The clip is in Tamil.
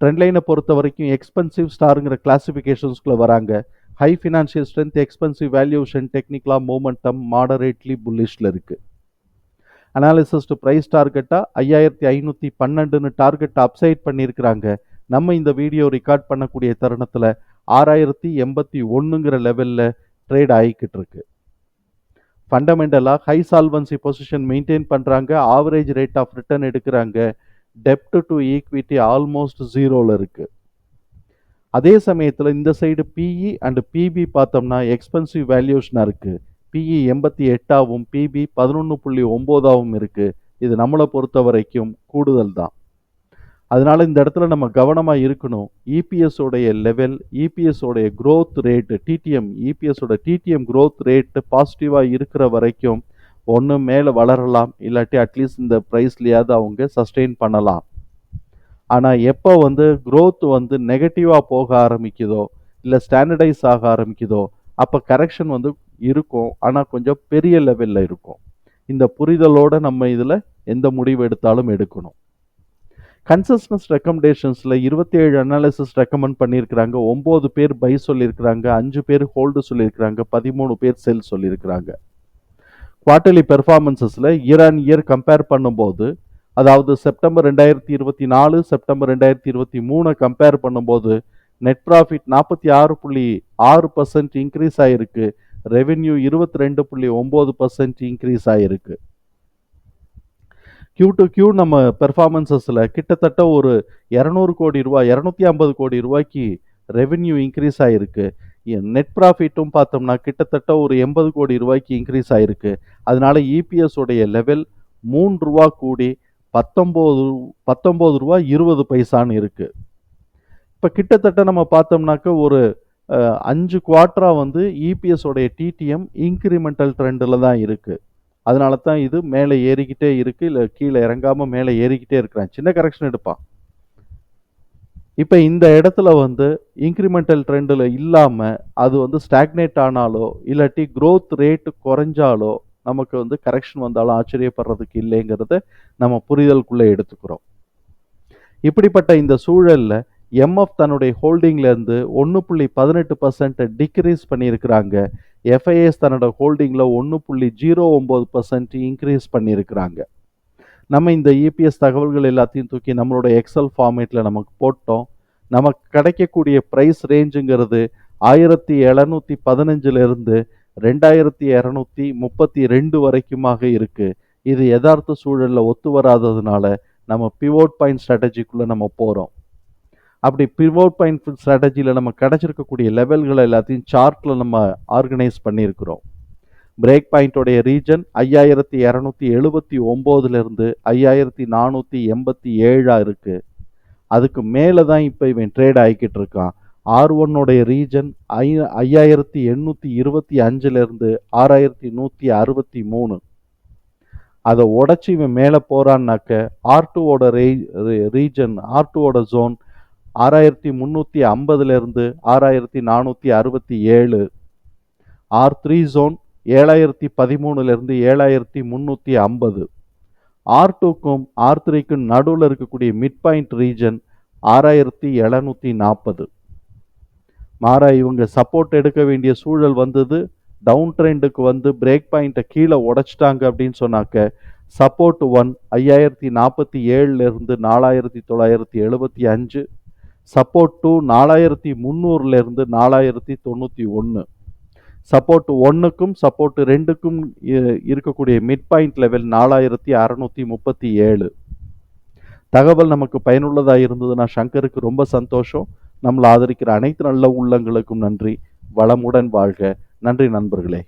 ட்ரெண்ட்லைனை பொறுத்த வரைக்கும் எக்ஸ்பென்சிவ் ஸ்டாருங்கிற கிளாசிஃபிகேஷன்ஸ்குள்ளே வராங்க high financial strength expensive valuation டெக்னிக்கலா மூமெண்டம் மாடரேட்லி புல்லிஷில் இருக்குது அனாலிசிஸ் டு ப்ரைஸ் டார்கெட்டாக ஐயாயிரத்தி ஐநூற்றி பன்னெண்டுன்னு டார்கெட் அப்சைட் பண்ணியிருக்கிறாங்க. நம்ம இந்த வீடியோ ரெக்கார்ட் பண்ணக்கூடிய தருணத்தில் ஆறாயிரத்தி எண்பத்தி ஒன்றுங்கிற லெவலில் ட்ரேட் ஆகிக்கிட்டு இருக்கு. ஃபண்டமெண்டலாக ஹை சால்வன்சி பொசிஷன் மெயின்டைன் பண்ணுறாங்க ஆவரேஜ் ரேட் ஆஃப் ரிட்டர்ன் எடுக்கிறாங்க. டெப்ட் டு ஈக்விட்டி ஆல்மோஸ்ட் ஜீரோவில் இருக்குது அதே சமயத்தில் இந்த சைடு பிஇ அண்ட் பிபி பார்த்தோம்னா எக்ஸ்பென்சிவ் வேல்யூஷனாக இருக்குது பிஇ எண்பத்தி எட்டாவும் பிபி பதினொன்று புள்ளி ஒம்போதாகவும் இருக்குது இது நம்மளை பொறுத்த வரைக்கும் கூடுதல் தான். அதனால இந்த இடத்துல நம்ம கவனமாக இருக்கணும். இபிஎஸ் உடைய லெவல் இபிஎஸ் உடைய ரேட்டு டிடிஎம் இபிஎஸ் உடைய டிடிஎம் க்ரோத் ரேட்டு பாசிட்டிவாக இருக்கிற வரைக்கும் ஒன்று மேலே வளரலாம் இல்லாட்டி அட்லீஸ்ட் இந்த ப்ரைஸ்லையாவது அவங்க சஸ்டெயின் பண்ணலாம். ஆனால் எப்போ வந்து க்ரோத் வந்து நெகட்டிவாக போக ஆரம்பிக்குதோ இல்லை ஸ்டாண்டர்டைஸ் ஆக ஆரம்பிக்குதோ அப்போ கரெக்ஷன் வந்து இருக்கும். ஆனால் கொஞ்சம் பெரிய லெவலில் இருக்கும். இந்த புரிதலோட நம்ம இதில் எந்த முடிவு எடுத்தாலும் எடுக்கணும். கன்சஸ்னஸ் ரெக்கமெண்டேஷன்ஸில் இருபத்தி ஏழு அனாலிசிஸ் ரெக்கமெண்ட் பண்ணியிருக்கிறாங்க. ஒம்பது பேர் பை சொல்லியிருக்கிறாங்க. அஞ்சு பேர் ஹோல்டு சொல்லியிருக்கிறாங்க. பதிமூணு பேர் செல் சொல்லியிருக்கிறாங்க. குவார்டர்லி பெர்ஃபார்மன்சஸில் இயர் அண்ட் இயர் கம்பேர் பண்ணும்போது அதாவது செப்டம்பர் ரெண்டாயிரத்தி இருபத்தி நாலு செப்டம்பர் ரெண்டாயிரத்தி இருபத்தி மூணை கம்பேர் பண்ணும்போது நெட் ப்ராஃபிட் நாற்பத்தி ஆறு புள்ளி ஆறு பர்சன்ட் இன்க்ரீஸ் ஆகிருக்கு ரெவென்யூ இருபத்தி ரெண்டு புள்ளி ஒம்பது பர்சன்ட் இன்க்ரீஸ் ஆகிருக்கு கியூ டு கியூ நம்ம பெர்ஃபார்மன்சஸில் கிட்டத்தட்ட ஒரு இரநூறு கோடி ரூபாய் இரநூத்தி ஐம்பது கோடி ரூபாய்க்கு ரெவென்யூ இன்க்ரீஸ் ஆகிருக்கு நெட் ப்ராஃபிட்டும் பார்த்தோம்னா கிட்டத்தட்ட ஒரு எண்பது கோடி ரூபாய்க்கு இன்க்ரீஸ் ஆகிருக்கு அதனால இபிஎஸ் உடைய லெவல் மூன்று ரூபா கூடி பத்தொம்போது பத்தொம்போது ரூபா இருபது பைசான்னு இருக்குது இப்போ கிட்டத்தட்ட நம்ம பார்த்தோம்னாக்க ஒரு அஞ்சு குவார்ட்டராக வந்து இபிஎஸ் உடைய டிடிஎம் இன்க்ரிமெண்டல் ட்ரெண்டில் தான் இருக்குது அதனால தான் இது மேலே ஏறிக்கிட்டே இருக்குது இல்லை கீழே இறங்காமல் மேலே ஏறிக்கிட்டே இருக்கிறான். சின்ன கரெக்ஷன் எடுப்பான். இப்போ இந்த இடத்துல வந்து இன்க்ரிமெண்டல் ட்ரெண்டில் இல்லாமல் அது வந்து ஸ்டாக்னேட் ஆனாலோ இல்லாட்டி க்ரோத் ரேட்டு குறைஞ்சாலோ நமக்கு வந்து கரெக்ஷன் வந்தாலும் ஆச்சரியப்படுறதுக்கு இல்லைங்கிறத நம்ம புரிதலுக்குள்ளே எடுத்துக்கிறோம். இப்படிப்பட்ட இந்த சூழலில் எம்எஃப் தன்னுடைய ஹோல்டிங்லேருந்து ஒன்று புள்ளி பதினெட்டு பர்சன்ட்டை டிக்ரீஸ் பண்ணியிருக்கிறாங்க. எஃப்ஐஎஸ் தன்னோட ஹோல்டிங்கில் ஒன்று புள்ளி ஜீரோ ஒம்பது பர்சன்ட் இன்க்ரீஸ் பண்ணியிருக்கிறாங்க. நம்ம இந்த இபிஎஸ் தகவல்கள் எல்லாத்தையும் தூக்கி நம்மளோட எக்ஸல் ஃபார்மேட்டில் நமக்கு போட்டோம். நமக்கு கிடைக்கக்கூடிய ப்ரைஸ் ரேஞ்சுங்கிறது ஆயிரத்தி எழுநூற்றி பதினஞ்சிலிருந்து ரெண்டாயிரத்தி இரநூத்தி முப்பத்தி ரெண்டு வரைக்குமாக இருக்குது இது யதார்த்த சூழலில் ஒத்து வராததுனால நம்ம பிவோட் பாயிண்ட் ஸ்ட்ராட்டஜிக்குள்ளே நம்ம போகிறோம் அப்படி பிவோட் பாயிண்ட் ஸ்ட்ராட்டஜியில் நம்ம கிடச்சிருக்கக்கூடிய லெவல்களை எல்லாத்தையும் சார்ட்டில் நம்ம ஆர்கனைஸ் பண்ணியிருக்கிறோம். பிரேக் பாயிண்டோடைய ரீஜன் ஐயாயிரத்தி இரநூத்தி எழுபத்தி ஒம்போதுலேருந்து ஐயாயிரத்தி நானூற்றி எண்பத்தி ஏழாக இருக்குது அதுக்கு மேலே தான் இப்போ இவன் ட்ரேட் ஆகிக்கிட்டு இருக்கான். ஆர் ஒன்னுடைய ரீஜன் ஐ ஐயாயிரத்தி எண்ணூற்றி இருபத்தி அஞ்சுலேருந்து ஆறாயிரத்தி நூற்றி அறுபத்தி மூணு. அதை உடச்சி இவன் மேலே போகிறான்னாக்க ஆர் டூவோட ரே ரீஜன் ஆர் டூவோட ஜோன் ஆறாயிரத்தி முந்நூற்றி ஐம்பதுலேருந்து ஆறாயிரத்தி நானூற்றி அறுபத்தி ஏழு. ஆர் த்ரீ ஜோன் ஏழாயிரத்தி பதிமூணுலேருந்து ஏழாயிரத்தி முந்நூற்றி ஐம்பது. ஆர் டூக்கும் ஆர் த்ரீக்கும் நடுவில் இருக்கக்கூடிய மிட் பாயிண்ட் ரீஜன் ஆறாயிரத்தி எழுநூற்றி நாற்பது. மாறா இவங்க சப்போர்ட் எடுக்க வேண்டிய சூழல் வந்தது. டவுன் ட்ரெண்டுக்கு வந்து பிரேக் பாயிண்ட்டை கீழே உடைச்சிட்டாங்க அப்படின்னு சொன்னாக்க சப்போர்ட் ஒன் ஐயாயிரத்தி நாற்பத்தி ஏழுலேருந்து நாலாயிரத்தி தொள்ளாயிரத்தி எழுபத்தி அஞ்சு. சப்போர்ட் டூ நாலாயிரத்தி முந்நூறுலேருந்து நாலாயிரத்தி தொண்ணூற்றி ஒன்று. சப்போர்ட் ஒன்றுக்கும் சப்போர்ட் ரெண்டுக்கும் இ- இருக்கக்கூடிய மிட் பாயிண்ட் லெவல் நாலாயிரத்தி அறநூற்றி முப்பத்தி ஏழு. தகவல் நமக்கு பயனுள்ளதாக இருந்ததுன்னா சங்கருக்கு ரொம்ப சந்தோஷம். நம்மளை ஆதரிக்கிற அனைத்து நல்ல உள்ளங்களுக்கும் நன்றி. வளமுடன் வாழ்க. நன்றி நண்பர்களே.